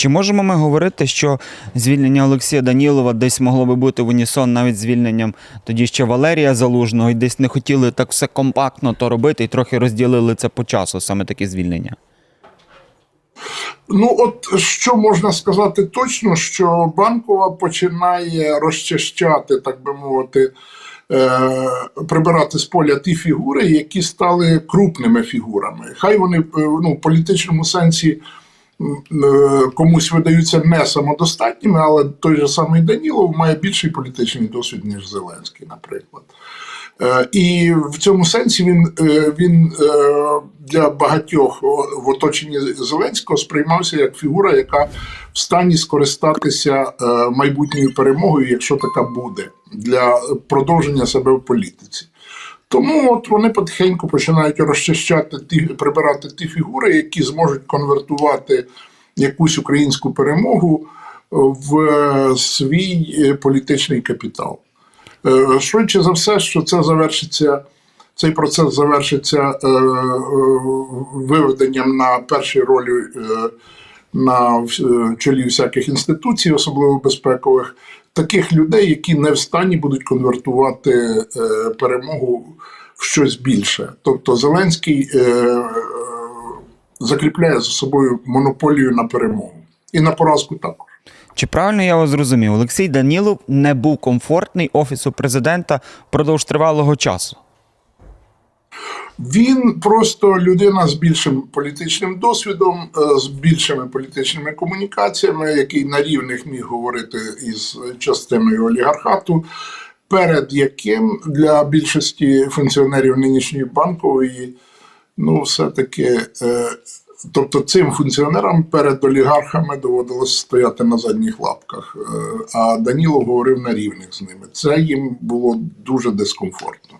Чи можемо ми говорити, що звільнення Олексія Данілова десь могло би бути в унісон навіть звільненням тоді ще Валерія Залужного, і десь не хотіли так все компактно то робити, і трохи розділили це по часу, саме таке звільнення? Ну, от що можна сказати точно, що банкова починає розчищати, так би мовити, е, прибирати з поля ті фігури, які стали крупними фігурами. Хай вони е, ну, в політичному сенсі комусь видаються не самодостатніми, але той же самий Данілов має більший політичний досвід, ніж Зеленський, наприклад. Е, І в цьому сенсі він, е, він е, для багатьох в оточенні Зеленського сприймався як фігура, яка в стані скористатися е, майбутньою перемогою, якщо така буде, для продовження себе в політиці. Тому от вони потихеньку починають розчищати ті, прибирати ті фігури, які зможуть конвертувати якусь українську перемогу в е, свій е, політичний капітал. Е, Швидше за все, що це завершиться, цей процес завершиться виведенням на першій ролі на чолі всяких інституцій, особливо безпекових, таких людей, які не в стані будуть конвертувати е, перемогу в щось більше. Тобто Зеленський е, е, закріпляє за собою монополію на перемогу і на поразку також. Чи правильно я вас зрозумів? Олексій Данілов не був комфортний офісу президента впродовж тривалого часу. Він просто людина з більшим політичним досвідом, е, з більшими політичними комунікаціями, який на рівних міг говорити із частиною олігархату, перед яким для більшості функціонерів нинішньої банкової, ну, все-таки, е, тобто цим функціонерам перед олігархами доводилось стояти на задніх лапках. Е, А Данілов говорив на рівних з ними. Це їм було дуже дискомфортно.